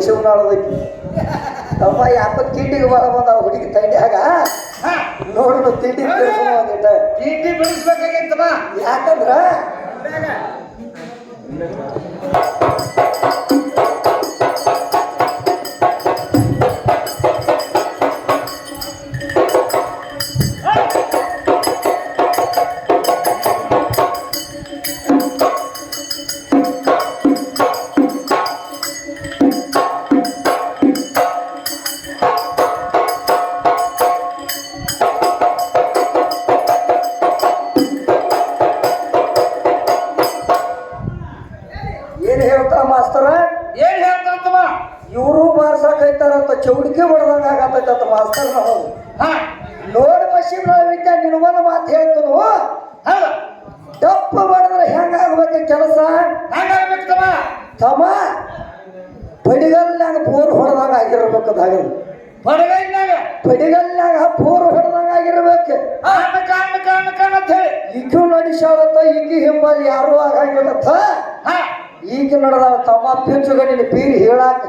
ಮುಗಿಸಿವನಾಳದಕ್ಕೆ ತಮ್ಮ ಯಾಕ ತಿಂಡಿಗೆ ಬರ ಬಂದ ಹುಡುಗಿ ತಂಡ್ಯಾಗ. ಹಾ. ನೋಡು ತಿಂಡಿ ತಿಂಡಿ ಬೆಳೆಸ್ಬೇಕಾಗೈತಮ್ಮ ಯಾಕಂದ್ರ? ಹಾ ನೋಡಿ ವಿದ್ಯಾ ನಿನಗೊಂದು ಮಾತು ಹೇಳ್ತನು. ಹೌದು ದಪ್ಪ ಮಾಡಿದ್ರೆ ಹೆಂಗಾಗ್ಬೇಕು ಕೆಲಸ? ಹೆಂಗಾಗ್ಬೇಕು ತಮ್ಮ ಪಡಿಗಲ್ನಾಗ ಬೋರ್ ಹೊಡೆದಾಗ ಆಗಿರ್ಬೇಕು ಅದಾಗ ಬಡಗೈನಾಗ ಪಡಿಗಲ್ನಾಗ ಬೋರ್ ಹೊಡೆದಾಗ ಆಗಿರ್ಬೇಕು. ಕಾಣ ಅಂತ ಹೇಳಿ ಈಗೂ ನಡಿಸಾಳತ್ತ ಈಗಿ ಹಿಂಬಲ್ಲಿ ಯಾರು ಆಗಂಗಿಲ್ಲತ್ತ. ಹಾ. ಈಗ ನಡೆದಾಳ ತಮ್ಮ ಪಿಂಚುಗಣ್ಣಿನ ಬೀರಿ ಹೇಳಾಕ.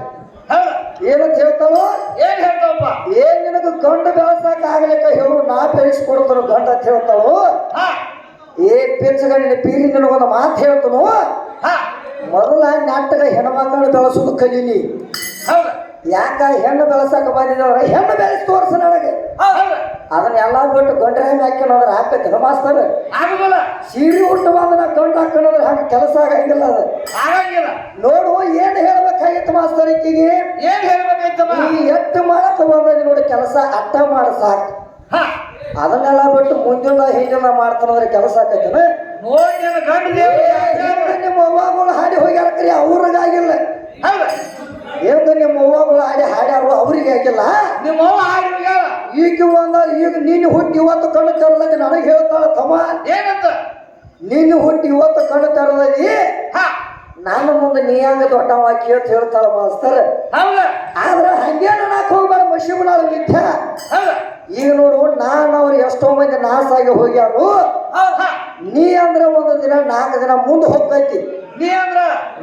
ಹೌದು. ಏನಂತ ಹೇಳ್ತಾನೋ ಏನ್ ಹೇಳ್ತಾವಪ್ಪ? ಏನ್ ನಿನಗ ಗಂಡ ಬೆಳೆಸಾಕ ಆಗ್ಲಿಕ್ಕ ಹೇಳು ನಾ ಬೆಳೆಸ್ಕೊಡ್ತಾನು ಗಂಡ ಅಂತ ಹೇಳ್ತಾಳು? ಹಾ. ಏ ಪಿಂಚುಗಣ್ಣಿನ ಪೀರಿ ನಿನಗೊಂದು ಮಾತು ಹೇಳ್ತಾನೋ? ಹಾ. ಮೊದಲ ನಾಟಕ ಹೆಣ್ಮಕ್ಳು ಬೆಳೆಸೋದು ಕಲೀಲಿ. ಹೌದು. ಯಾಕ ಹೆಣ್ಣು ಬೆಳೆಸಕ ಬಂದಿದ್ದವ್ರ ಹೆಣ್ಣು ಬೆಳೆಸಿ ತೋರಿಸ ನನಗೆ. ಅದನ್ನೆಲ್ಲ ಬಿಟ್ಟು ಗಂಡ್ರ ಹೆಮ್ಮೆ ಹಾಕ್ಯನಂದ್ರೆ ಹಾಕೈತೆ ಮಾಸ್ತರ್. ಆಗುದಿಲ್ಲ ಸೀರೆ ಉಟ್ಟು ಬಂದ ನಾ ಗಂಡ ಹಾಕೊಂಡ್ರೆ ಹಾಗೆ ಕೆಲಸ ಆಗಂಗಿಲ್ಲ ಅದು. ಆಗಂಗಿಲ್ಲ. ನೋಡು ಏನ್ ಹೇಳ್ಬೇಕಾಗಿತ್ತು ಮಾಸ್ತರ್ ಈಕಿಗೆ? ಏನ್ ಹೇಳ್ಬೇಕಾಯ್ತು ಈ ಎಟ್ಟು ಮಾಡಕ್ ಬಂದದಿ ನೋಡಿ ಕೆಲಸ ಅಟ್ಟ ಮಾಡ ಸಾಕು. ಹಾ. ಅದನ್ನೆಲ್ಲ ಬಿಟ್ಟು ಮುಂದಿನ ಹಿಂದಿನ ಮಾಡ್ತಾನಂದ್ರೆ ಕೆಲಸ ಆಕೈತೆ ನೋಡಿ ನಿಮ್ಮ ಅವ್ವಗಳು ಹಾಡಿ ಹೋಗ್ಯಾರ ಕರಿ ಅವ್ರಿಗಾಗಿಲ್ಲ. ಏನು ನಿಮ್ಮ ಅವ್ವಗಳು ಹಾಡಿ ಹಾಡ್ಯಾರು ಅವ್ರಿಗೆ ಹಾಕಿಲ್ಲ ನಿಮ್ಮ ಅವ್ವ ಹಾಡಿ ಈಗ ಒಂದ ಈಗ ನೀನು ಹುಟ್ಟಿ ಇವತ್ತು ಕಣ್ಣು ತೆರಲದಿ ನನಗೆ ಹೇಳ್ತಾಳ ತಮ್ಮ. ಏನಂತ? ನೀನು ಹುಟ್ಟಿ ಇವತ್ತು ಕಣ್ಣು ಹಾ. ನಾನು ಮುಂದೆ ನೀ ಹಂಗ ದೊಡ್ಡವ ಅಂತ ಹೇಳ್ತಾಳ ಮಾಸ್ತರ್. ಆದ್ರೆ ಹಂಗೆ ನಾಕ್ ಹೋಗ್ಬಾರ ಮಶಿಬನಾಳ ಮಿಥ್ಯ. ಈಗ ನೋಡು ನಾನು ಅವ್ರು ಎಷ್ಟೋ ಮಂದಿ ನಾಸಾಗಿ ಹೋಗ್ಯಾರು. ನೀ ಅಂದ್ರೆ ಒಂದು ದಿನ ನಾಲ್ಕು ದಿನ ಮುಂದೆ ಹೋಗ್ತೈತಿ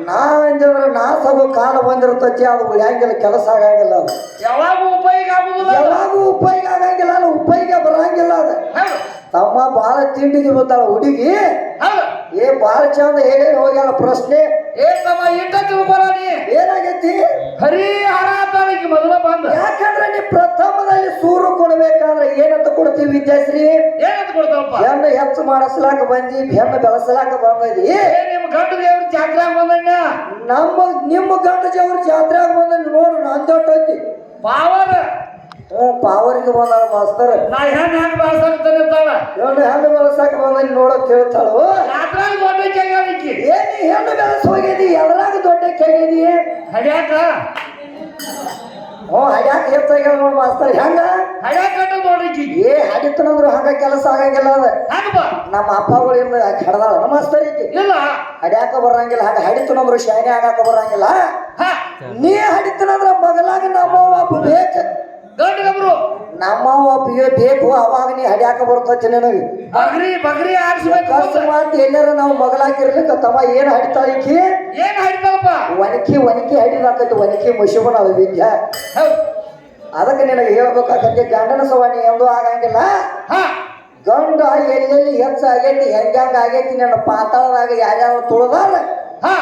ನೀ ಅಂದ್ರ ನಾ ನಾಸಾಗೋ ಕಾಲ ಬಂದಿರ್ತೈತಿ ಅದು ಉಳಿಯಂಗಿಲ್ಲ ಕೆಲಸ ಆಗಂಗಿಲ್ಲ ಅದು. ಯಾವಾಗೂ ಉಪಯೋಗ ಆಗುದಿಲ್ಲ ಯಾವಾಗೂ ಉಪಯೋಗ ಆಗಂಗಿಲ್ಲ ಅದು ಉಪಯೋಗ ಬರಂಗಿಲ್ಲ ಅದು. ತಮ್ಮ ಬಾಳ ತಿಂಡಿಗೆ ಬರ್ತಾಳ ಹುಡುಗಿ. ಏ ಬಾಳ ಚಂದ ಹೇಳಿ ಹೋಗ್ಯಾಳ ಪ್ರಶ್ನೆ. ಏ ತಮ್ಮ ಇಟ್ಟ ತಿಳ್ಕೊಳ ನೀ. ಏನಾಗೈತಿ? ಹರಿ ಹಾರಾತಾಳಿಗೆ ಮೊದಲ ಬಂದ. ಯಾಕಂದ್ರೆ ನೀ ಪ್ರಥಮದಲ್ಲಿ ಸೂರು ಕೊಡ್ಬೇಕಾದ್ರೆ ಏನಂತ ಕೊಡ್ತೀವಿ ವಿದ್ಯಾಶ್ರೀ? ಏನಂತ ಕೊಡ್ತಾವಪ್ಪ ಹೆಣ್ಣು ಹೆಚ್ಚು ಮಾಡಿಸ್ಲಾಕ ಬಂದಿ ಹೆಣ್ಣು ಬೆಳೆಸಲಾಕ ಬಂದದಿ. ಏ ನಿಮ್ಮ ಗಂಡ ದೇವ್ರ ಜಾತ್ರೆ ಬಂದಣ್ಣ. ನಮ್ಮ ನಿಮ್ಮ ಗಂಡ ದೇವ್ರ ಜಾತ್ರೆ ಬಂದ ನೋಡು ನಂದೊಟ್ಟೈತಿ ಪಾವರ್ ಪಾವರಿಗೆ ಬಂದಾಳ ಮಾಸ್ತರ್. ನಾ ಹೆಂಗ್ ಹೆಂಗ್ ಬಾಳ್ಸಾಕ್ತಾನೆ ಅಂತಾಳ ಹೆಣ್ಣು ಹೆಣ್ಣು ಬೆಳೆಸಾಕ ಬಂದ ನೋಡಕ್ ಹೇಳ್ತಾಳು ಜಾತ್ರೆ ದೊಡ್ಡ ಕೈಗಾರಿಕೆ ನೀ ಹೆಣ್ಣು ಬೆಳೆಸ್ ಹೋಗಿದಿ ಎದ್ರಾಗ ದೊಡ್ಡ ಕೇಳಿದಿ ಹಡ್ಯಾಕ ಹ್ಞೂ ಹಡ್ಯಾಕ ಹೆಚ್ಚಾಗ್ಯಾವ ನೋಡ್ ಮಾಸ್ತರ್ ಹೆಂಗ? ಹಡ್ಯಾಕ ಏ ಹಡಿತನಂದ್ರು ಹಂಗ ಕೆಲಸ ಆಗಂಗಿಲ್ಲ ಅದ. ಹಂಗಪ್ಪ ನಮ್ಮ ಅಪ್ಪಗಳಿಂದ ಹಡ್ದಾಳ ನಮ್ಮ ಮಾಸ್ತರ್ ಈಕಿ. ಇಲ್ಲ. ಹಡ್ಯಾಕ ಬರಂಗಿಲ್ಲ ಹಾಗೆ ಹಡಿತನಂದ್ರು ಶಾನೆ ಆಗಾಕ ಬರಂಗಿಲ್ಲ. ಹಾ. ನೀ ಹಡಿತನಂದ್ರ ಮಗಲಾಗ ನಮ್ಮ ಒಬ್ಬ ಬೇಕ ಗಂಡ ಗಬ್ರು. ಒಬ್ಬ ಬೇಕು ಅವಾಗ ನೀ ಹಡ್ಯಾಕ ಬರ್ತೈತಿ ನನಗೆ. ಬಗ್ರಿ ಬಗ್ರಿ ಆಡಿಸ್ಬೇಕು ಅಕಸ್ಮಾತ್ ಎಲ್ಲಾರ ನಾವು ಮಗಲಾಕಿರ್ಲಿಕ್ಕ ತಮ್ಮ ಏನ್ ಹಡಿತಾ ಈಕಿ? ಏನ್ ಹಡಿತಪ್ಪ ಒನಕಿ ಒನಕಿ ಹಡಿದಾಕೈತಿ ಒನಕಿ ಮುಷಿಬನ ಅದು ವಿದ್ಯಾ. ಅದಕ್ಕೆ ನಿನಗೆ ಹೇಳ್ಬೇಕಾಗತ್ತೆ ಗಂಡನ ಸವಾಣಿ ಎಂದು ಆಗಂಗಿಲ್ಲ. ಹಾ. ಗಂಡ ಎಲ್ಲೆಲ್ಲಿ ಹೆಚ್ಚು ಆಗೈತಿ ಹೆಂಗಂಗ ಆಗೈತಿ ನನ್ನ ಪಾತಾಳದಾಗ ಯಾರ್ಯಾರು ತುಳಿದಾರ? ಹಾ.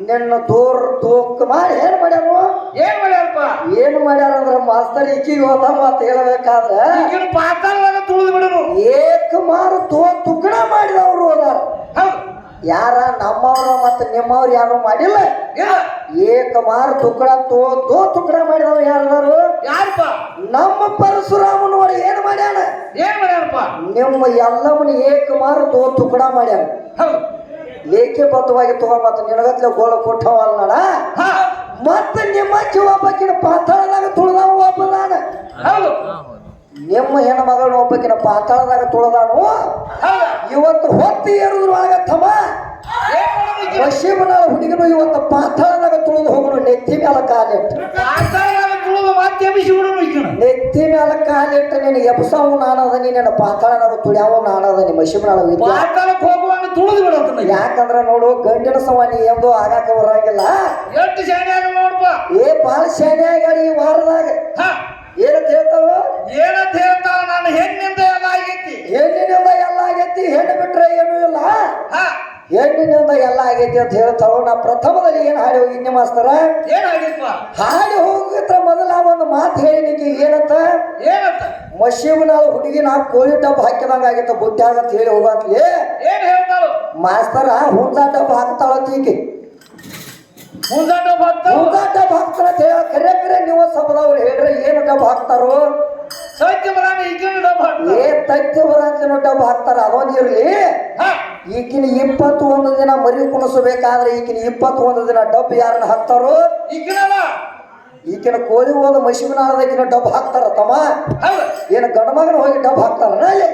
ನಿನ್ನ ದೂರ ತೂಕ ಮಾಡಿ ಏನ್ ಮಾಡ್ಯಾರು? ಏನ್ ಮಾಡ್ಯಾರಪ್ಪ? ಏನ್ ಮಾಡ್ಯಾರ ಅಂದ್ರ ಮಾಸ್ತರ್ ಈಕಿಗೆ ಹೋದ ಮಾತು ಹೇಳ್ಬೇಕಾದ್ರ ಈಗಿನ ಪಾತಾಳದಾಗ ತುಳಿದು ಬಿಡನು. ಏಕ ಮಾರು ತೋ ತುಕಡ ಮಾಡಿದವ್ರು ಹೋದಾರ ಹೌದು. ಯಾರ? ನಮ್ಮವ್ರ ಮತ್ತ ನಿಮ್ಮವ್ರ ಯಾರು ಮಾಡಿಲ್ಲ. ಇಲ್ಲ. ಏಕ ಮಾರು ತುಕಡ ತೋ ತೋ ತುಕಡ ಮಾಡಿದವ್ರು ಯಾರದಾರು ಯಾರಪ್ಪ? ನಮ್ಮ ಪರಶುರಾಮ ನೋಡಿ ಏನ್ ಮಾಡ್ಯಾನ? ಏನ್ ಮಾಡ್ಯಾರಪ್ಪ? ನಿಮ್ಮ ಎಲ್ಲವನ್ನ ಏಕ ಮಾರು ತೋ ತುಕಡ ಮಾಡ್ಯಾನ. ಹೌದು. ಏಕೆ ಬದ್ಧವಾಗಿ ತಗೋ ಮತ್ತ ನಿನಗತ್ಲೆ ಗೋಳ ಕೊಟ್ಟವಲ್ಲ ಮತ್ತ ನಿಮ್ಮ ಜೀವ ಒಬ್ಬಕಿನ ಪಾತಾಳದಾಗ ತುಳಿದವ ಒಬ್ಬ ನಾನು? ನಿಮ್ಮ ಹೆಣ್ಣು ಮಗಳನ್ನ ಒಬ್ಬಕಿನ ಪಾತಾಳದಾಗ ತುಳಿದಾನು? ಇವತ್ತು ಹೊತ್ತು ಏರಿದ್ರು ಆಗತ್ತಮ್ಮ ಪಶ್ಚಿಮನ ಹುಡುಗನು ಇವತ್ತು ಪಾತಾಳದಾಗ ತುಳಿದು ಹೋಗನು ನೆತ್ತಿ ಮ್ಯಾಲ ಕಾಲಿಟ್ಟು. ನೆತ್ತಿ ಮ್ಯಾಲ ಕಾಲಿಟ್ಟು ನೀನು ಎಬ್ಸವು ನಾನದ ನೀನು ಪಾತಾಳನಾಗ ತುಳಿಯವು ನಾನದ ನಿಮ್ಮ ಶಿವನಾಳ ವಿದ್ಯೆ? ತುಳಿದು ಬಿಡತ್ತನ ಯಾಕಂದ್ರ ನೋಡು ಗಂಡಿನ ಸವಾಲಿ ಎಂದು ಆಗಾಕ ಬರಂಗಿಲ್ಲ ಎಷ್ಟು ಶಾನ್ಯಾಗ ನೋಡಪ್ಪ ಏ ಬಾಳ ಆಗ್ಯಾಳ ಈ ವಾರದಾಗ. ಹ. ಏನಂತ ಹೇಳ್ತಾವ? ಏನಂತ ಹೇಳ್ತಾವ? ನಾನು ಹೆಣ್ಣಿಂದ ಎಲ್ಲ ಆಗೈತಿ. ಹೆಣ್ಣಿನಿಂದ ಎಲ್ಲ ಆಗೈತಿ ಹೆಣ್ಣು ಬಿಟ್ರೆ ಏನೂ ಇಲ್ಲ. ಹೆಣ್ಣಿನಿಂದ ಎಲ್ಲ ಆಗೈತಿ ಅಂತ ಹೇಳ್ತಾವ. ನಾ ಪ್ರಥಮದಲ್ಲಿ ಏನ್ ಹಾಡಿ ಹೋಗಿ ಮಾಸ್ತರ? ಏನ್ ಆಗಿಪ್ಪ ಹಾಡಿ ಹೋಗಿದ್ರ ಮೊದಲ ಒಂದು ಮಾತು ಹೇಳಿ ನಿಮಗೆ ಏನಂತ? ಮಶೀಬ್ನಾಳ ಹುಡುಗಿ ಕೋಳಿ ಡಬ್ಬ ಹಾಕಿದಂಗ ಆಗಿತ್ತ ಹೇಳಿ ಹೋಗತ್ಲಿ. ಏನ್ ಹೇಳ್ತಾಳು? ಮಾಸ್ತರ ಹುಂಜಾ ಡಬ್ಬ ಹಾಕ್ತಾಳಂತ ಈಕೆ. ಮುಂದಾಟ ಭಕ್ತ ಹುಂಜಾ ಡಬ್ಬ ಹಾಕ್ತಾರ ಅಂತ ಹೇಳ ಕರೆ ಕರೆ ನೀವು ಸಬದವ್ರು ಹೇಳ್ರಿ ಏನು ಡಬ್ಬ ಹಾಕ್ತಾರೋ? ಸತ್ಯ ಬರಾನ ಈಗಿನ ಡಬ್ಬ ಹಾಕ್ತಾಳ. ಏ ತತ್ತಿ ಬರಂತನೂ ಡಬ್ಬ ಹಾಕ್ತಾರ ಅದೊಂದು ಇರ್ಲಿ. ಹ. ಈಕಿನ ಇಪ್ಪತ್ತು ಒಂದು ದಿನ ಮರಿ ಕುಣಿಸಬೇಕಾದ್ರೆ ಈಕಿನ ಇಪ್ಪತ್ತು ಒಂದು ದಿನ ಡಬ್ ಯಾರನ್ನ ಹಾಕ್ತಾರೋ? ಈಗಿನಲ್ಲ ಈಕಿನ ಕೋಳಿ ಹೋದ ಮಶಿಬನಾಳದಕ್ಕಿನ ಡಬ್ ಹಾಕ್ತಾರ ತಮ್ಮ? ಏನ ಗಂಡ ಮಗನ ಹೋಗಿ ಡಬ್ ಹಾಕ್ತಾರನ ಅಲ್ಲಿ?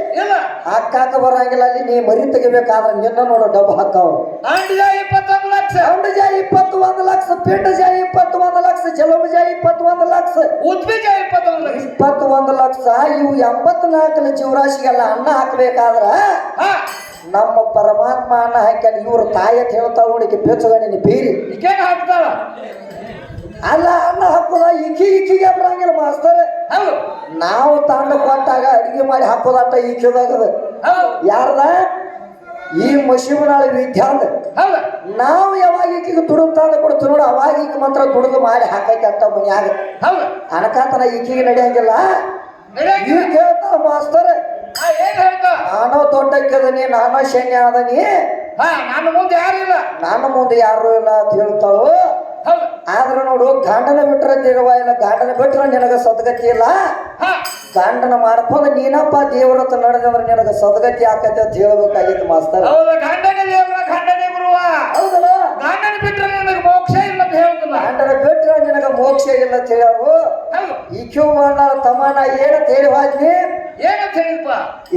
ಹಾಕಾಕ ಬರಂಗಿಲ್ಲ ಅಲ್ಲಿ ನೀ ಮರಿ ತೆಗಿಬೇಕಾದ್ರೆ ನಿನ್ನ ನೋಡು ಡಬ್ ಹಾಕವ್ ಇಪ್ಪತ್ತೊಂದು ಲಕ್ಷ. ಅಂಡ ಜಾ ಇಪ್ಪತ್ತು ಒಂದು ಲಕ್ಷ ಪಿಂಡ ಜಾ ಇಪ್ಪತ್ತು ಒಂದು ಲಕ್ಷ ಜಲಮ ಜಾ ಇಪ್ಪತ್ತು ಒಂದು ಲಕ್ಷ. ಉದ್ಬೀಜ ಇಪ್ಪತ್ತೊಂದು ಲಕ್ಷ. ಇಪ್ಪತ್ತು ಒಂದು ಲಕ್ಷ ಇವು ಎಂಬತ್ನಾಲ್ಕನ ಜೀವರಾಶಿಗೆಲ್ಲ ಅನ್ನ ಹಾಕ್ಬೇಕಾದ್ರ ಹ. ನಮ್ಮ ಪರಮಾತ್ಮ ಅನ್ನ ಹಾಕ್ಯಾನ ಇವ್ರ ತಾಯಿ ಅಂತ ಹೇಳ್ತಾವ ನೋಡಿ ಬೆಚ್ಚಗಣ್ಣಿನ ಬೀರಿ. ಹಾಕ್ತಾಳ? ಅಲ್ಲ ಅನ್ನ ಹಾಕೋದ ಇಕ್ಕಿ ಇಕ್ಕಿಗೆ ಬರಂಗಿಲ್ಲ ಮಾಸ್ತರ್. ನಾವು ತಾಂಡ ಕೊಟ್ಟಾಗ ಅಡಿಗೆ ಮಾಡಿ ಹಾಕೋದಟ್ಟ ಇಕ್ಕಿದಾಗದ ಹೌದು. ಯಾರ್ದ? ಈ ಮಶಿಬನಾಳ ವಿದ್ಯಾಂದ ಹೌದು. ನಾವು ಯಾವಾಗ ಈಕಿಗೆ ದುಡಿದು ತಂದು ಕೊಡ್ತೀವಿ ನೋಡು ಅವಾಗ ಈಗ ಮಾತ್ರ ದುಡಿದು ಮಾಡಿ ಹಾಕೈತೆ ಅಂತ ಮನ್ಯಾಗ. ಅನಕಾತನ ಈಕಿಗೆ ನಡೆಯಂಗಿಲ್ಲ. ಈಗ ಕೇಳ್ತಾರ ಮಾಸ್ತರ್. ನಾನು ದೊಡ್ಡಕ್ಕದನಿ ನಾನೋ ಶನ್ಯ ಅದನಿ. ನನ್ನ ಮುಂದೆ ಯಾರು ಇಲ್ಲ? ನನ್ನ ಮುಂದೆ ಯಾರು ಇಲ್ಲ ಅಂತ ಹೇಳ್ತಾಳು. ಆದ್ರೆ ನೋಡು ಗಂಡನ ಬಿಟ್ರೆ ತಿರುವ ಇಲ್ಲ ಗಂಡನ ಬಿಟ್ರೆ ನಿನಗ ಸದ್ಗತಿ ಇಲ್ಲ. ಗಾಂಡನ ಗಂಡನ ಮಾಡ್ಕೊಂಡು ನೀನಪ್ಪ ದೇವ್ರತ ನಡೆದಂದ್ರೆ ನಿನಗ ಸದ್ಗತಿ ಆಕತಿ ಅಂತ ಹೇಳ್ಬೇಕಾಗಿತ್ತು ಮಾಸ್ತರ್. ಗಂಡನೇ ದೇವರ ಗಂಡನೇ ಗುರುವ. ಹೌದಲ್ಲ? ಗಂಡನ ಬಿಟ್ರೆ ನಿನಗೆ ಮೋಕ್ಷ ಇಲ್ಲ ಅಂತ ಹೇಳ್ತಿಲ್ಲ ಗಂಡನ ಬಿಟ್ರ ನಿನಗ ಮೋಕ್ಷ ಇಲ್ಲ ಅಂತ ಹೇಳ್ಯಾರು ಹೌದು. ಈ ಕ್ಯೂ ಮಾಡ ತಮ್ಮನ ಏನಂತ ಹೇಳಿ ಏನು ಏನಂತ ಹೇಳಿಪ್ಪ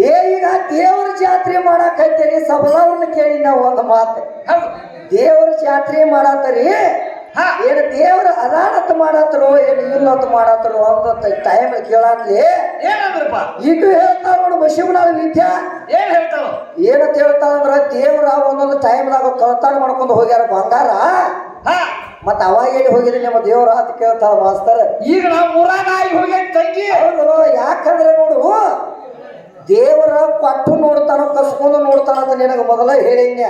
ಏ ಈಗ ದೇವ್ರ ಜಾತ್ರೆ ಮಾಡಾಕೈತೇರಿ ಸಬಲವ್ರನ್ನ ಕೇಳಿ ನಾವು ಒಂದು ಮಾತು. ದೇವರ ಜಾತ್ರೆ ಮಾಡತ್ತರಿ ಏನು ದೇವ್ರ ಅದಾನತ್ ಮಾಡತ್ರು ಏನು ಇಲ್ಲಂತ ಮಾಡತ್ರು ಅಂತ ಟೈಮ್ ಕೇಳಾತ್ಲಿ ಏನಂದ್ರಪ್ಪ? ಇದು ಹೇಳ್ತಾರ ನೋಡು ಬಶಿವನಾಳ ವಿದ್ಯಾ ಏನ್ ಹೇಳ್ತಾವ? ಏನಂತ ಹೇಳ್ತಾರಂದ್ರ ದೇವ್ರ ಒಂದೊಂದು ಟೈಮ್ದಾಗ ಕಳ್ತಾನ ಮಾಡ್ಕೊಂಡು ಹೋಗ್ಯಾರ ಬಂಗಾರ. ಹ. ಮತ್ತ ಅವಾಗ ಎಲ್ಲಿ ಹೋಗಿದ್ರಿ ನಿಮ್ಮ ದೇವ್ರ ಅಂತ ಕೇಳ್ತಾರ ಮಾಸ್ತರ್. ಈಗ ನಾವು ಊರಾಗ ಆಗಿ ಹೋಗಿ ತಂಗಿ. ಹೌದು ಯಾಕಂದ್ರೆ ನೋಡು ದೇವರ ಕೊಟ್ಟು ನೋಡ್ತಾನ ಕಸ್ಕೊಂಡು ನೋಡ್ತಾನ ಅಂತ ನಿನಗ ಮೊದಲ ಹೇಳಿದ್ನೆ.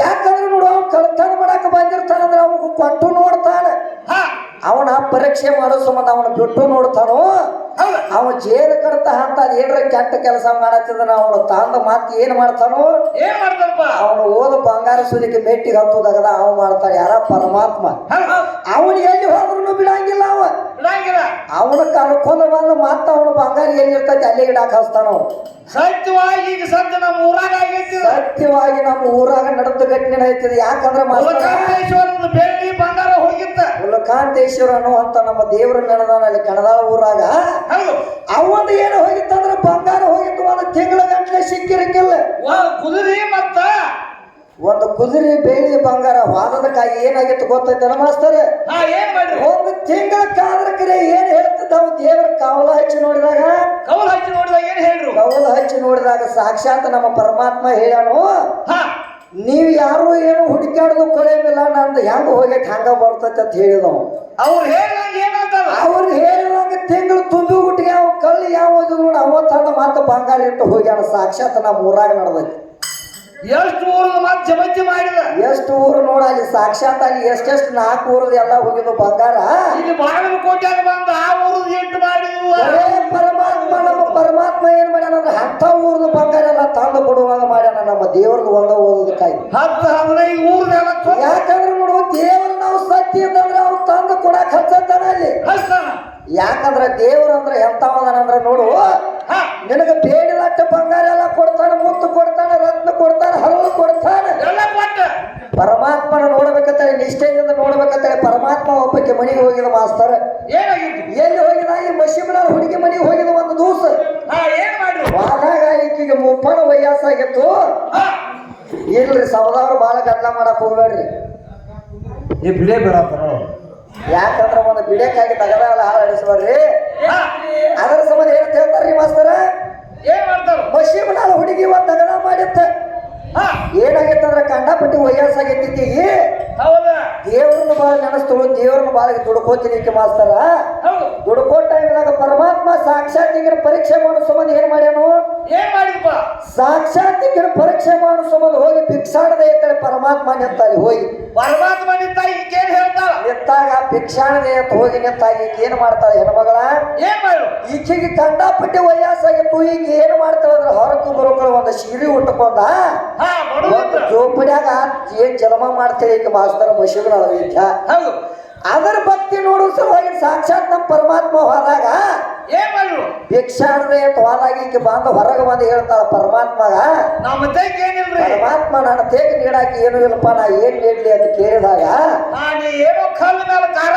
ಯಾಕಂದ್ರೆ ನೋಡು ಅವ್ನು ಕಳ್ತನ ಮಾಡಕ್ ಬಂದಿರ್ತಾನಂದ್ರೆ ಅವನು ಕೊಟ್ಟು ನೋಡ್ತಾನ. ಅವನ ಪರೀಕ್ಷೆ ಮಾಡೋ ಸಂಬಂಧ ಅವನ ಬಿಟ್ಟು ನೋಡ್ತಾನೋ? ಅವ ಜೇನು ಕಡತ ಅಂತ ಏನ್ರ ಕೆಟ್ಟ ಕೆಲಸ ಮಾಡತ್ತಿದನ ಅವನು ತಾಂದ ಮಾತು ಏನ್ ಮಾಡ್ತಾನೋ? ಏನ್ ಮಾಡ್ತಾನಪ್ಪ? ಅವನು ಓದ ಬಂಗಾರ ಸೂರ್ಯಕ್ಕೆ ಮೆಟ್ಟಿಗೆ ಹತ್ತೋದಾಗದ ಅವ ಮಾಡ್ತಾನೆ ಯಾರ ಪರಮಾತ್ಮ. ಅವನು ಎಲ್ಲಿ ಹೋದ್ರು ಬಿಡಂಗಿಲ್ಲ ಅವ. ಬಿಡಂಗಿಲ್ಲ ಅವನ ಕರ್ಕೊಂಡು ಬಂದು ಮತ್ತ ಅವನು ಬಂಗಾರ ಏನಿರ್ತೈತಿ ಅಲ್ಲಿ ಇಡಾಕ ಹಸ್ತಾನ. ಸತ್ಯವಾಗಿ ಈಗ ಸದ್ಯ ನಮ್ಮ ಊರಾಗ ಆಗೈತಿ. ಸತ್ಯವಾಗಿ ನಮ್ಮ ಊರಾಗ ನಡೆದ ಘಟನೆ ಐತಿದೆ ಯಾಕಂದ್ರೆ ಮಾಸ್ತರ ಬೆಳ್ಳಿ ಬಂಗಾರ ಹೋಗಿತ್ತ. ಮುಲಕಾಂತೇಶ್ವರ ಅನ್ನುವಂತ ನಮ್ಮ ದೇವರ ನಡೆದಾನ ಅಲ್ಲಿ ಕಣದಾಳ ಊರಾಗ. ಅವಂದು ಏನು ಹೋಗಿತ್ತಂದ್ರೆ ಬಂಗಾರ ಹೋಗಿತ್ತು ಒಂದು ತಿಂಗಳ ಗಂಟ್ಲೆ ಸಿಕ್ಕಿರಕ್ಕಿಲ್ಲ. ಕುದುರೆ ಮತ್ತ ಒಂದು ಕುದುರೆ ಬೇಳಿ ಬಂಗಾರ ವಾದದಕ್ಕಾಗಿ ಏನಾಗಿತ್ತು ನಮ್ಮ ಮಾಸ್ತರ್ ಹಾ ಏನ್ ಮಾಡ್ರಿ? ಒಂದು ತಿಂಗಳ ಕಾದ್ರ ಕರೆ ಏನ್ ಹೇಳ್ತಿದ್ದ ಅವ್ ದೇವರ ಕವಲ ಹಚ್ಚಿ ನೋಡಿದಾಗ? ಕವಲ ಹಚ್ಚಿ ನೋಡಿದಾಗ ಏನ್ ಹೇಳ್ರು? ಕವಲ ಹಚ್ಚಿ ನೋಡಿದಾಗ ಸಾಕ್ಷಾತ್ ನಮ್ಮ ಪರಮಾತ್ಮ ಹೇಳ್ಯಾನು ಹಾ. ನೀವು ಯಾರು ಏನು ಹುಡುಕಾಡುದು ಕೊಳೆಯಲ್ಲ ನಂದು ಹೆಂಗ್ ಹೋಗೈತೆ ಹಂಗ ಬರ್ತೈತೆ ಅಂತ ಹೇಳಿದವ ಅವ್ರು ಹೇಳ್ದಂಗ ಅವ್ರು ಹೇಳಿದಂಗ ತಿಂಗಳು ತುಂಬಿ ಹುಟ್ಟಿಗೆ ಅವ್ ಕಲ್ಲು ಯಾವ ನೋಡ ಅವ ಮತ್ತೆ ಮಾತು ಬಂಗಾರ ಇಟ್ಟು ಹೋಗ್ಯಾನ ಸಾಕ್ಷಾತ್ ನಮ್ಮ ಊರಾಗ ನಡೆದೈತಿ. ಎಷ್ಟು ಊರು ಮಧ್ಯ ಮಧ್ಯ ಮಾಡಿದ. ಎಷ್ಟು ಊರು ನೋಡಲಿ ಅಲ್ಲಿ ಸಾಕ್ಷಾತ್ ಅಲ್ಲಿ ಎಷ್ಟೆಷ್ಟು ನಾಲ್ಕು ಊರು ಎಲ್ಲ ಹೋಗಿದ್ದು ಬಂಗಾರ. ಇಲ್ಲಿ ಬಾಗಲಕೋಟೆಗೆ ಬಂದು ಆ ಊರು ಎಂಟು ಮಾಡಿದ್ವು ಬರೇ ಪರಮಾತ್ಮ ನಮ್ಮ ಪರಮಾತ್ಮ ಏನ್ ಮಾಡ್ಯಾನ ಅಂದ್ರೆ ಅಂತ ಊರ್ದು ಬಂಗಾರ ಎಲ್ಲ ತಂದು ಕೊಡುವಾಗ ಮಾಡ್ಯಾನ ನಮ್ಮ ದೇವ್ರದ್ದು ಒಂದ ಓದೋದಕ್ಕಾಗಿ ಹತ್ತು ಹದಿನೈದು ಊರ್ ತೊಂದ್ ಯಾಕಂದ್ರೆ ನೋಡು ದೇವ್ರ ನಾವು ಸತ್ಯ ಇದ್ದಂದ್ರೆ ಅವ್ರು ತಂದು ಕೊಡಕ್ ಹಚ್ಚತ್ತಾನ ಅಲ್ಲಿ. ಯಾಕಂದ್ರೆ ದೇವ್ರ ಅಂದ್ರೆ ಎಂತವದನಂದ್ರ ನೋಡು ಹಾ. ನಿನಗೆ ಬೇಡಿದಟ್ಟ ಬಂಗಾರ ಎಲ್ಲ ಕೊಡ್ತಾನೆ ಮುತ್ತು ಕೊಡ್ತಾನ ರತ್ನ ಕೊಡ್ತಾನ ಹಲ್ಲು ಕೊಡ್ತಾನ ಎಲ್ಲ ಕೊಟ್ಟ ಪರಮಾತ್ಮನ ನೋಡ್ಬೇಕಂತೇಳಿ ನಿಷ್ಠೆಯಿಂದ ನೋಡ್ಬೇಕಂತೇಳಿ ಒಬ್ಬಕ್ಕೆ ಮನೆಗೆ ಹೋಗಿದ ಮಾಸ್ತರ್. ಏನಾಗಿತ್ತು? ಎಲ್ಲಿ ಹೋಗಿದ? ಈ ಮಶಿಮನ ಹುಡುಗಿ ಮನೆಗೆ ಹೋಗಿದ ಒಂದು ದಿವಸ ಹಾ ಏನ್ ಮಾಡ್ರು ವಾದಾಗ ಈಕಿಗೆ ಮುಪ್ಪಣ ವಯಸ್ಸಾಗಿತ್ತು. ಹಾ. ಇಲ್ರಿ ಸವದವ್ರು ಬಾಳ ಗದ್ದಲ ಮಾಡಕ್ ಹೋಗ್ಬೇಡ್ರಿ. ಈ ಬಿಡೇ ಬೇಡ ಯಾಕಂದ್ರೆ ಒಂದು ಬಿಡಕ್ಕಾಗಿ ತಗದಾಗಲ್ಲ ಹಾಳು ಅಡಿಸ್ಬಾರ್ರಿ ಹಾ. ಅದರ ಸಂಬಂಧ ಏನ್ ಹೇಳ್ತಾರ್ರಿ ಮಾಸ್ತರ? ಏನ್ ಮಾಡ್ತಾರ? ಹುಡುಗಿ ಒಂದು ತಗದ ಮಾಡಿತ್ತ ಏನಾಗಿತ್ತಂದ್ರೆ ಏನಾಗಿತ್ತಂದ್ರ ಕಂಡಪಟ್ಟಿ ವಯಸ್ಸಾಗೈತಿ ಹೌದಾ ದೇವ್ರನ್ನ ದೇವ್ರ ನೆನಸ್ತಳು ದೇವ್ರನ್ನ ಬಾಳ ದುಡ್ಕೋತೀನಿ ಈಕೆ ಮಾಸ್ತರ? ಹೌದು. ದುಡ್ಕೋ ಟೈಮ್ದಾಗ ಪರಮಾತ್ಮ ಸಾಕ್ಷಾತ್ ಪರೀಕ್ಷೆ ಮಾಡೋ ಸಂಬಂಧ ಏನ್ ಮಾಡ್ಯಾನು? ಏನ್ ಮಾಡಿದಪ್ಪ ಸಾಕ್ಷಾತ್ ಪರೀಕ್ಷೆ ಮಾಡೋ ಸಂಬಂಧ ಹೋಗಿ ಭಿಕ್ಷಾಡದೆ ಇರ್ತಾಳೆ ಪರಮಾತ್ಮ ಹೋಗಿ. ಪರಮಾತ್ಮ ಭಿಕ್ಷಾಡದೆ ಅಂತ ಹೋಗಿ ನಿಂತಾಗಿ ಏನ್ ಮಾಡ್ತಾಳೆ ಹೆಣ್ಮಗಳ ಏನ್ ಮಾಡು? ಈಚೆಗೆ ಕಂಡಾಪಟ್ಟೆ ವಯಸ್ಸಾಗಿತ್ತು ಈಗ ಏನ್ ಮಾಡ್ತಾಳೆ ಅಂದ್ರೆ ಹೊರಕು ಬರೋಕಳ ಒಂದು ಸೀರೆ ಉಟ್ಕೊಂಡ ಬಡವ ಜೋಪಡ್ಯಾಗ ಏನ್ ಜನ್ಮ ಮಾಡ್ತೇವೆ ಈಗ ಮಾಸ್ತರ ಮಶಿಗಳ ವಿದ್ಯಾ ಹೌದು. ಅದರ ಭಕ್ತಿ ನೋಡು ಸಲುವಾಗಿ ಸಾಕ್ಷಾತ್ ನಮ್ಮ ಪರಮಾತ್ಮ ಹೋದಾಗ ಏನ್ ತೋಲಾಗಿ ಬಂದ ಹೊರಗೆ ಬಂದು ಹೇಳ್ತಾಳ ಪರಮಾತ್ಮಗ. ನಮ್ಮ ಏನಿಲ್ರಿ? ಪರಮಾತ್ಮ ನನ್ನ ತೇಗ ನೀಡಾಕಿ ಏನು ಇಲ್ಲಪ್ಪ ನಾ ಏನ್ ನೀಡ್ಲಿ ಅಂತ ಕೇಳಿದಾಗ. ಏನೋ ಕಲ್ಲು ಮೇಲೆ ಕಾರ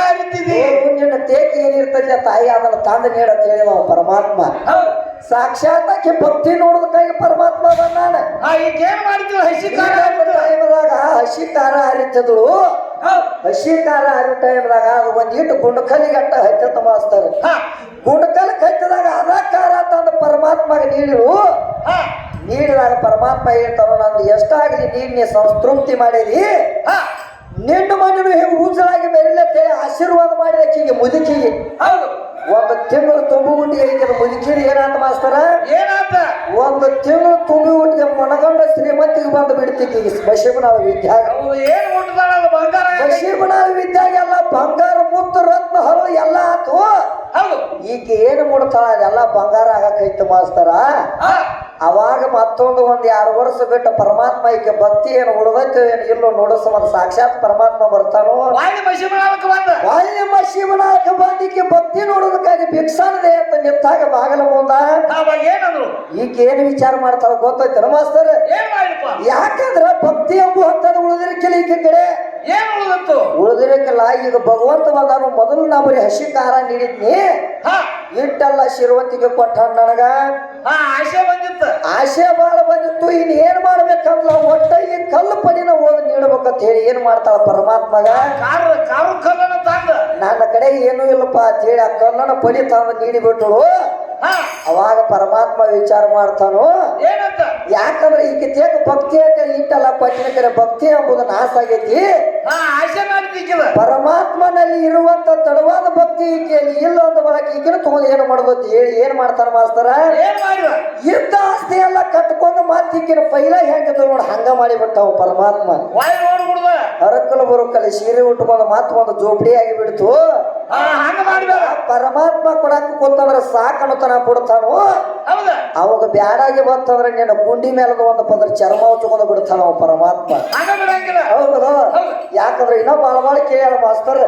ನಿನ್ನ ತೇಗ ಏನಿರ್ತದೆ ತಾಯಿ ಅದನ್ನ ತಂದು ನೀಡ ಕೇಳಿದ ಪರಮಾತ್ಮ. ಹೌದು. ಸಾಕ್ಷಾತ್ ಆಕೆ ಭಕ್ತಿ ನೋಡೋದಕ್ಕಾಗಿ ಪರಮಾತ್ಮ ಬಂದಾನ. ನಾನು ಈಗ ಏನ್ ಮಾಡಿದ್ವಿ ಹಸಿ ಕಾರ ಹಸಿ ಕಾರ ಹರಿತದಳು. ಹೌದು ಹಸಿ ಖಾರ ಹರಿ ಟೈಮ್ದಾಗ ಅದು ಒಂದು ಇಟ್ಟು ಗುಂಡಕಲ್ಲಿಗೆ ಅಟ್ಟ ಹಚ್ಚತ ಮಾಸ್ತಾರೆ. ಗುಂಡಕಲ್ಲಿ ಗುಂಡಕಲ್ ಹಚ್ಚಿದಾಗ ಅದ ಖಾರ ತಂದು ಪರಮಾತ್ಮಗೆ ನೀಡಿರು. ನೀಡಿದಾಗ ಪರಮಾತ್ಮ ಹೇಳ್ತಾರೋ, ನಂದು ಎಷ್ಟಾಗಲಿ ನೀನ್ ಸಂತೃಪ್ತಿ ಮಾಡಿದಿ. ಹಾ, ನಿನ್ನ ಹೇಗೆ ಉಜ್ಜಲಾಗಿ ಮೇಲೆ ಆಶೀರ್ವಾದ ಮಾಡಿದ ಆಕಿಗೆ ಮುದುಕಿಗೆ. ಹೌದು. ಒಂದು ತಿಂಗಳು ತುಂಬು ಗುಂಡಿಗೆ ಐತೆ ಏನಂತ ಏನಾತ ಮಾಸ್ತರ? ಏನಂತ ಒಂದು ತಿಂಗಳು ತುಂಬಿ ಗುಂಡಿಗೆ ಮನಗಂಡ ಶ್ರೀಮಂತಿಗೆ ಬಂದು ಬಿಡ್ತಿಗೆ ಬಶಿಮನಾಳ ವಿದ್ಯಾಗ. ಹೌದು ಏನ್ ಉಂಟದಾಳ ಬಂಗಾರ? ವಿದ್ಯಾಗ ಎಲ್ಲ ಬಂಗಾರ ಮುತ್ತು ರತ್ನ ಹಲವು ಎಲ್ಲ ಆತು. ಹೌದು. ಈಕೆ ಏನು ಮುಡ್ತಾಳ? ಅದೆಲ್ಲ ಬಂಗಾರ ಆಗಕೈತು ಮಾಸ್ತರ. ಅವಾಗ ಮತ್ತೊಂದು ಒಂದು ಎರಡು ವರ್ಷ ಬಿಟ್ಟು ಪರಮಾತ್ಮ ಈಗ ಭಕ್ತಿ ಏನು ಉಳಿದೈತೆ ಏನು ಇಲ್ಲೋ ನೋಡೋ ಒಂದು ಸಾಕ್ಷಾತ್ ಪರಮಾತ್ಮ ಬರ್ತಾನೋ? ವಾಲ್ಯಮ್ಮ ಶಿವನಾಥ ಬಂದಿಕ್ಕೆ ಭಕ್ತಿ ನೋಡೋದಕ್ಕಾಗಿ ಭಿಕ್ಷಾನದೆ ಅಂತ ನಿಂತಾಗ ಬಾಗಲ ಮುಂದ ಈಕೆ ಏನು ವಿಚಾರ ಮಾಡ್ತಾರ ಗೊತ್ತಾಯ್ತಾರ ಮಾಸ್ತರ್? ಯಾಕಂದ್ರ ಭಕ್ತಿ ಎಂಬು ಹತ್ತದ ಉಳಿದಿರಕಿಲ್ಲ ಈಕೆ ಕಡೆ. ಏನ್ ಉಳಿದತ್ತು ಉಳಿದಿರಕ್ಕಿಲ್ಲ ಈಗ ಭಗವಂತ ಬಂದಾನು ಮೊದಲು ನಾ ಬರೀ ಹಸಿ ಖಾರ ನೀಡಿದ್ನಿ ಇಟ್ಟಲ್ಲ ಶಿರವಂತಿಗೆ ಕೊಟ್ಟ ನನಗ. ಆಸೆ ಆಶೆ ಬಂದಿತ್ತು. ಆಶೆ ಬಾಳ ಬಂದಿತ್ತು ಇನ್ ಏನ್ ಮಾಡ್ಬೇಕಂದ್ರ ಒಟ್ಟ ಈ ಕಲ್ಲು ಪಡಿನ ಓದ್ ನೀಡ್ಬೇಕಂತ ಹೇಳಿ ಏನ್ ಮಾಡ್ತಾಳ ಪರಮಾತ್ಮಗ? ನನ್ನ ಕಡೆ ಏನೂ ಇಲ್ಲಪ್ಪ ಅಂತ ಹೇಳಿ ಆ ಕಲ್ಲನ ಪಡಿ ತಂದು ನೀಡಿಬಿಟ್ಟಳು. ಅವಾಗ ಪರಮಾತ್ಮ ವಿಚಾರ ಮಾಡ್ತಾನೋ? ಏನಂತ? ಯಾಕಂದ್ರೆ ಈಕೆ ತೇಗ ಭಕ್ತಿ ಅಂತ ಇಟ್ಟಲ್ಲ ಕೊಟ್ಟಿನ ಕರೆ ಭಕ್ತಿ ಎಂಬುದು ನಾಶ ಆಗೈತಿ. ಆಶೆ ಪರಮಾತ್ಮನಲ್ಲಿ ಇರುವಂತ ತಡವಾದ ಭಕ್ತಿ ಈಕೆಯಲ್ಲಿ ಇಲ್ಲ ಅಂತ ಬರಕ್ ಈಗಿನ ತಗೊಂಡು ಏನು ಮಾಡ್ಬೋದು ಹೇಳಿ ಏನ್ ಮಾಡ್ತಾರ ಮಾಸ್ತರ? ಏನ್ ಮಾಡಿದ? ಇದ್ದ ಆಸ್ತಿ ಎಲ್ಲ ಕಟ್ಕೊಂಡು ಮತ್ತೆ ಈಗಿನ ಪೈಲ ಹೆಂಗದ ನೋಡಿ ಹಂಗ ಮಾಡಿಬಿಟ್ಟಾವ ಪರಮಾತ್ಮ. ವಾಯ್ ನೋಡು ಬಿಡುದ ಹರಕಲು ಬರುಕಲ್ಲಿ ಸೀರೆ ಉಟ್ಕೊಂಡು ಮಾತು ಒಂದು ಜೋಪಡಿ ಆಗಿ ಬಿಡ್ತು ಹಂಗ ಪರಮಾತ್ಮ ಕೊಡಕ್ ಕೂತಂದ್ರ ತನ ಕೊಡ್ತಾನು? ಅವಾಗ ಬ್ಯಾಡಾಗಿ ಬಂತಂದ್ರೆ ನಿನ್ನ ಗುಂಡಿ ಮೇಲದ ಒಂದು ಪದ್ರ ಚರ್ಮ ಉಚ್ಕೊಂಡು ಬಿಡ್ತಾನ ಅವ ಪರಮಾತ್ಮ ಹೌದಲ್ಲ ಹೌದು. ಯಾಕಂದ್ರೆ ಇನ್ನೂ ಬಾಳ ಹಾಡು ಕೇಳ ಮಾಸ್ತರ್